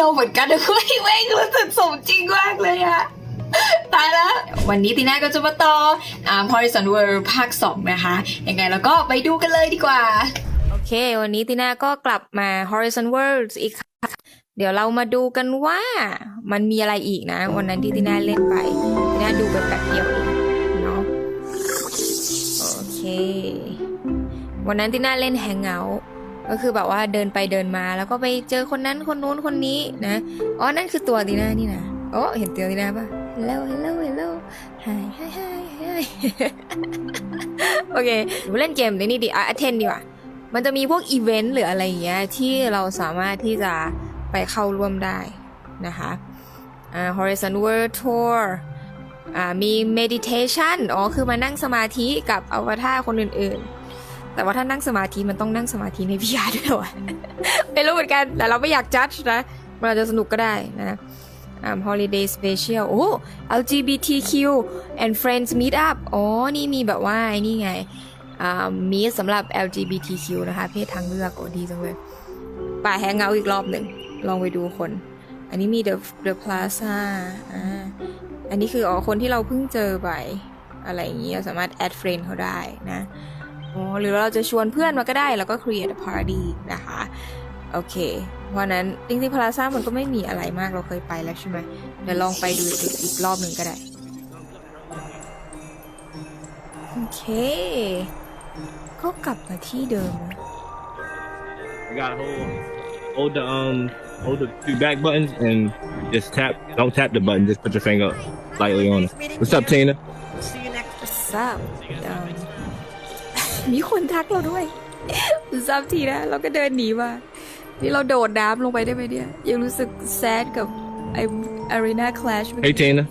ยวเหมือนกันนะเฮ้ยแม่งรู้สึกสมจริงมากเลยอะตายแล้ว วันนี้ตีน่าก็จะมาต่ออ่า Horizon World ภาค 2 นะคะ ยังไงแล้วก็ไปดูกันเลยดีกว่า โอเค วันนี้ตีน่าก็กลับมา Horizon Worlds อีกครั้งเดี๋ยวเรามาดูกันว่ามันมีอะไรอีกนะ วันนั้นที่ตีน่าเล่นไปตีน่าดูไปแป๊บเดียวเองเนาะโอเค วันนั้นตีน่าเล่นแฮงเอาท์ ก็คือแบบว่าเดินไปเดินมาแล้วก็ไปเจอคนนั้นคนนู้นคนนี้นะอ๋อนั่นคือตัวตีน่านี่นะโอ้เห็นตัวตีน่าปะ hello hello hello hi hi hi hi โอเคหนูเล่นเกมนี้ดีอะ attend ดีกว่ามันจะมีพวกอีเวนต์หรืออะไรอย่างเงี้ยที่เราสามารถที่จะไปเข้าร่วมได้นะคะอ่า Horizon World Tour อ่ามี meditation อ๋อ คือมานั่งสมาธิกับอวตารคนอื่นๆ แต่ว่าถ้านั่งสมาธิมันต้องนั่งสมาธิใน VR ด้วยเหรอวะไม่รู้เหมือนกัน แต่เราไม่อยากจัดนะมันอาจจะสนุกก็ได้นะอ่า holiday special โอ้ LGBTQ and friends meet up อ๋อ นี่มีแบบว่าไอ้นี่ไง อ่า มีสำหรับ LGBTQ นะคะ เพศทางเลือกโอ้ดีจังเลยป่าแฮงเอาท์อีกรอบหนึ่ง ลองไปดูคน อันนี้มี The The Plaza อ่า อันนี้คืออ๋อคนที่เราเพิ่งเจอไป อะไรอย่างนี้เราสามารถ add friend เขาได้นะอ๋อ หรือเราจะชวนเพื่อนมาก็ได้ แล้วก็ create a party นะคะ โอเค เพราะฉะนั้นจริงๆพลาซ่ามันก็ไม่มีอะไรมากเราเคยไปแล้วใช่ไหมเดี๋ยวลองไปดูอีกอีกรอบหนึ่งก็ได้ โอเค ก็กลับมาที่เดิมนะ You gotta hold, hold the um, hold the two back buttons and just tap. Don't tap the button. Just put your finger lightly on it. What's up, Tina? See you next. What's up อื ม มีคนทักเราด้วย What's up ทีนะ เราก็เดินหนีมา นี่เราโดดน้ำลงไปได้ไหมเนี่ย ยังรู้สึกแซดกับไอ Arena Clash เมื่อ Hey, กี้ Tina.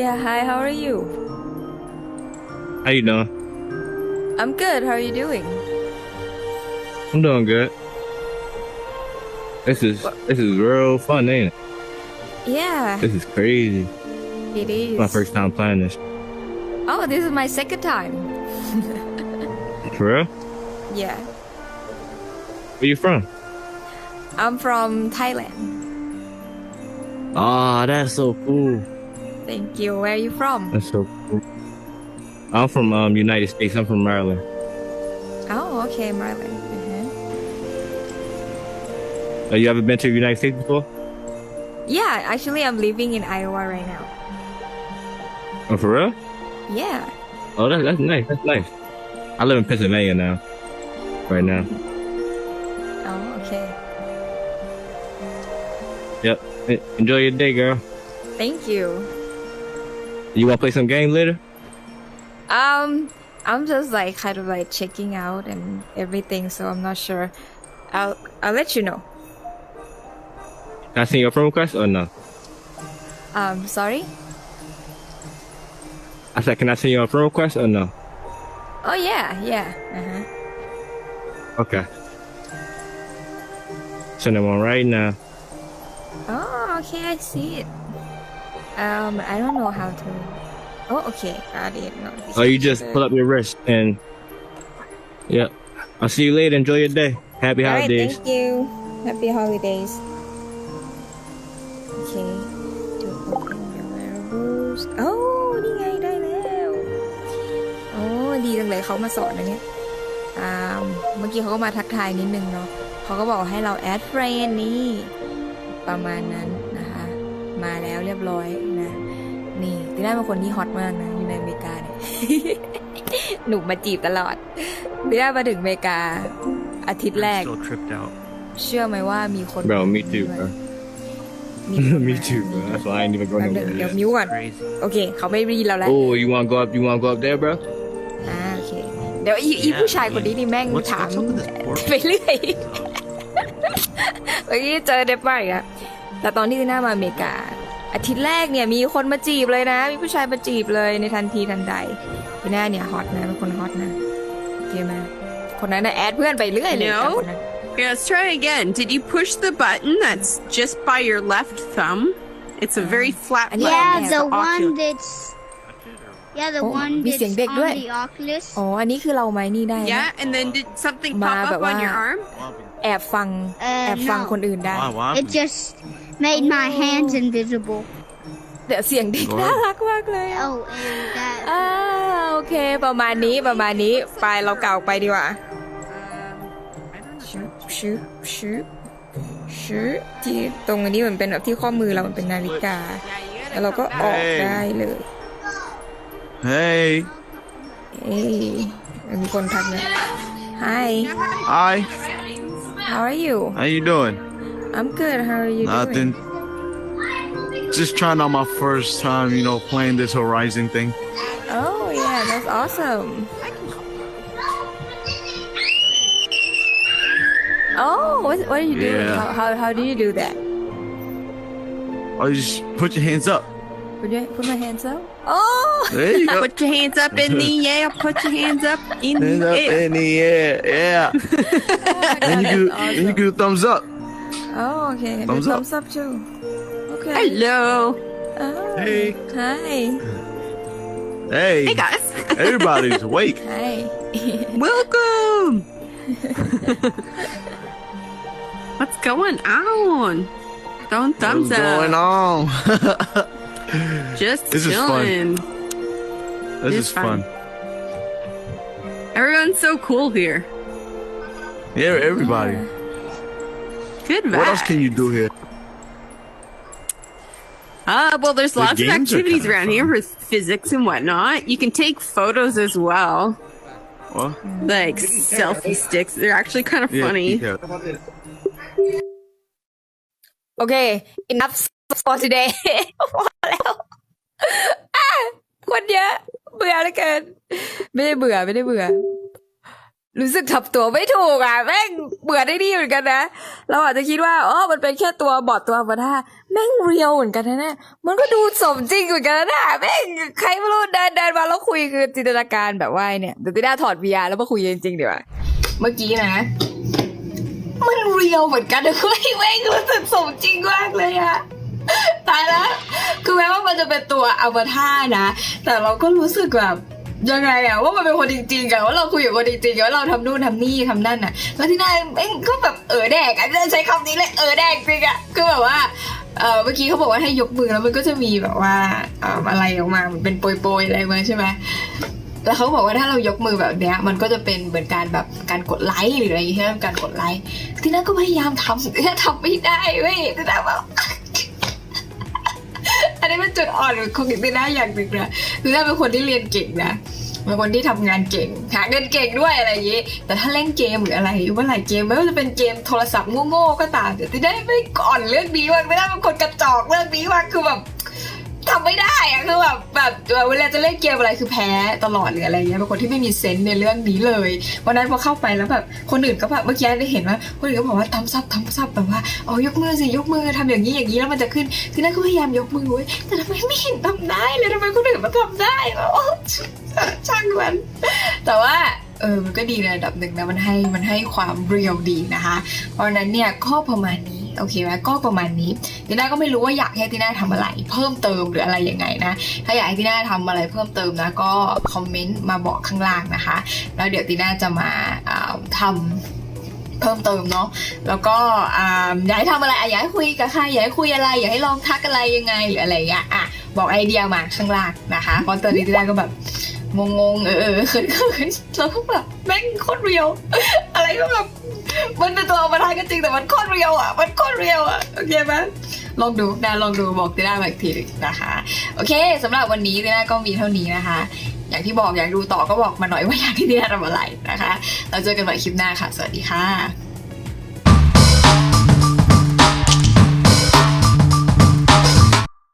Yeah hi how are you How you doing? I'm good how are you doing I'm doing good. This is this is real fun, ain't it? Yeah This is crazy. it is My first time playing this. Oh this is my second time For real? Yeah Where you from? I'm from Thailand Ah, that's so cool. Thank you where are you from That's so cool. I'm from um United States. I'm from Maryland. Oh okay Maryland uh-huh. Uh, you ever been to the United States before? Yeah actually I'm living in Iowa right now Oh, for real? Yeah Oh, that, that's nice. That's nice. I live in Pennsylvania now. Right now. Oh okay Yep. Enjoy your day, girl. Thank you You want to play some game later? Um, I'm just like kind of like checking out and everything, so I'm not sure. I'll I'll let you know. Can I send you a friend request or no? Um, sorry. I said, can I send you a friend request or no? Oh yeah, yeah. Uh huh. Okay. Send them on right now. Oh, okay, I see it. Um, I don't know how to. Oh, okay, got it. No, this Oh, you just the- pull up your wrist and. Yep. I'll see you later. Enjoy your day. Happy All right, holidays. thank you. Happy holidays. Okay. เลยเขามาสอนนะเนี่ยอ่าเมื่อกี้เขาก็มาทักทายนิดนึงเนาะเขาก็บอกให้เราแอดเฟรนนี่ ประมาณนั้นนะคะ มาแล้วเรียบร้อยนะ นี่ตีน่าเป็นคนที่ฮอตมากนะอยู่ในอเมริกาเนี่ยหนุ่มมาจีบตลอดตีน่ามาถึงอเมริกาอาทิตย์แรก Still tripped out. เชื่อไหมว่ามีคน Bro, me too, bro. มีคน me มา too, bro. That's why I ain't even แป๊บ going นึง nowhere เดี๋ยว yet. มิวก่อน Crazy. โอเค เขาไม่รีเราแล้ว Oh, you want to go up? You want to go up there, bro? อ่าโอเคเดี๋ยวอีอี Yeah, ผู้ชายคนนี้นี่แม่ง What's, ถาม what's up with this board? ไปเรื่อยเมื่อกี้เจอเดบไปอะแต่ตอนที่ตีน่ามาอเมริกา อาทิตย์แรกเนี่ยมีคนมาจีบเลยนะ มีผู้ชายมาจีบเลยในทันทีทันใดตีน่าเนี่ยฮอตนะเป็นคนฮอตนะโอเคไหมคนนั้นน่ะแอดเพื่อนไปเรื่อยเลย No แต่คนนั้น Okay, let's try again. Did you push the button that's just by your left thumb? It's a very flat And button. yeah, Yeah, It's the the one Oculus. that's yeah, the Oh, one มี that's เสียงเด็กด้วย on the Oculus. อ๋อ อันนี้คือเราไหมนี่ได้นะ Yeah, and then did something Ma, pop but up on your why? arm? แอบฟัง เอ่อ แอบฟัง no คนอื่นได้ Why? Why? It just made my hands invisible. เดี๋ยวเสียงเด็กโอ้ยน่ารักมากเลยอะ Oh, and that. อ่าโอเค ประมาณนี้ประมาณนี้ไปเราเก่าไปดีกว่าชึบชึบชึบชึบที่ตรงอันนี้มันเป็นแบบที่ข้อมือเรามันเป็นนาฬิกาแล้วเราก็ออกได้เลย Hey. Hey. I'm going to talk. Hi. Hi. How are you? How you doing? I'm good. How are you Nothing. Doing? Just trying out my first time, you know, playing this Horizon thing. Oh, yeah. That's awesome. Oh, what, what are you doing? Yeah. How, how, how do you do that? I just put your hands up. Put your put my hands up Oh There you go. Put your hands up in the air. Put your hands up in hands the up air. in the air. Yeah. Oh and you do, and you do thumbs up. Oh, okay. I Thumbs up. thumbs up too. Okay. Hello. Oh, Hey. Hi. Hey. Hey guys. Everybody's awake. Hi. Welcome. What's going on? Don't thumbs What's up. What's going on? Just This is fun. chilling. this It's is fun. Everyone's so cool here. Yeah, everybody. Good What else can you do here? Uh, well, there's The lots of activities around fun. here with physics and whatnot. You can take photos as well, Well, like selfie sticks. They're actually kind of yeah, funny. yeah. Okay. Enough for today. พอแล้วคนเยอะ เบื่อเหลือเกิน ไม่ได้เบื่อไม่ได้เบื่อ รู้สึกทับตัวไม่ถูกอะแม่งเบื่อได้ดีเหมือนกันนะเราอาจจะคิดว่าอ๋อมันเป็นแค่ตัวบอดตัวอวตาแม่งเรียวเหมือนกันนะเนี่ยมันก็ดูสมจริงเหมือนกันนะแม่งใครไม่รู้เดินเดินมาแล้วคุยคือจินตนาการแบบว่าเนี่ยเดี๋ยวติด้าถอด VR แล้วมาคุยจริงๆดีกว่าเมื่อกี้นะมันเรียวเหมือนกันเว้ยแม่งรู้สึกสมจริงมากเลยอะตายแล้ว คือแม้ว่ามันจะเป็นตัวอวตารนะ แต่เราก็รู้สึกแบบยังไงอะว่ามันเป็นคนจริงๆอะว่าเราคุยกับคนจริงๆว่าเราทำนู่นทำนี่ทำนั่นอะแล้วที่นั่นเองก็แบบเออแดกอะใช้คำนี้เลยเออแดกจริงอะคือแบบว่าเออเมื่อกี้เขาบอกว่าให้ยกมือแล้วมันก็จะมีแบบว่าอะไรออกมาเหมือนเป็นโปยๆอะไรมาใช่ไหมแล้วเขาบอกว่าถ้าเรายกมือแบบเนี้ย มันก็จะเป็นเหมือนการแบบการกดไลค์หรืออะไรอย่างเงี้ยการกดไลค์ที่นั่นก็พยายามทำที่นั่นทำไม่ได้เว้ยที่นั่นแบบ อันนี้เป็นจุดอ่อนของติน่าอย่างหนึ่งนะคือน่าเป็นคนที่เรียนเก่งนะเป็นคนที่ทำงานเก่ง หาเงินเก่งด้วยอะไรอย่างนี้ แต่ถ้าเล่นเกมหรืออะไรเมื่อไหร่เกมไม่ว่าจะเป็นเกมโทรศัพท์โง่ๆก็ตามแต่ที่ได้ไม่ก่อนเรื่องนี้มากไม่ได้เป็นคนกระจอกเรื่องนี้มากคือแบบ ทำไม่ได้อะคือแบบแบบเวลาจะเล่นเกมอะไรคือแพ้ตลอดหรืออะไรเงี้ยเป็นคนที่ไม่มีเซนส์ในเรื่องนี้เลยวันนั้นพอเข้าไปแล้วแบบคนอื่นก็แบบเมื่อกี้ได้เห็นว่าคนอื่นก็บอกว่าทำซับทำซับแบบว่าเอ๋อยกมือสิยกมือทำอย่างนี้อย่างนี้แล้วมันจะขึ้นทีนั้นก็พยายามยกมือเว้แต่ทำไมไม่เห็นทำได้เลยทำไมคนอื่นมาทำได้โอ้ช่างมันแต่ว่าเออมันก็ดีในระดับหนึ่งนะมันให้มันให้ความเรียวดีนะคะ เพราะนั้นเนี่ยก็ประมาณนี้ โอเคไหมก็ประมาณนี้ทีน่าก็ไม่รู้ว่าอยากให้ทีน่าทำอะไร เพิ่มเติมหรืออะไรยังไงนะ ถ้าอยากให้ทีน่าทำอะไรเพิ่มเติมนะก็คอมเมนต์มาบอกข้างล่างนะคะ แล้วเดี๋ยวทีน่าจะมาอ่าทำเพิ่มเติมเนาะ แล้วก็อยากให้ทำอะไรอยากให้คุยกับใครอยากให้คุยอะไร อยากให้ลองทักอะไรยังไงหรืออะไรอย่างเงี้ยอะบอกไอเดียมาข้างล่างนะคะเพราะตอนนี้ทีน่าก็แบบงงๆเออเขินๆแล้วก็แบบแม่งโคตรเรียว อะไรก็แบบมันเป็นตัวอวตารก็จริงแต่มันโคตรเรียวอะมันโคตรเรียวอะโอเคไหมลองดูนะลองดูบอกตีน่ามาอีกทีนะคะ โอเคสำหรับวันนี้ตีน่าก็มีเท่านี้นะคะ อย่างที่บอกอยากดูต่อก็บอกมาหน่อยว่าอยากที่ตีน่าทำอะไรนะคะ เราเจอกันใหม่คลิปหน้าค่ะ สวัสดีค่ะ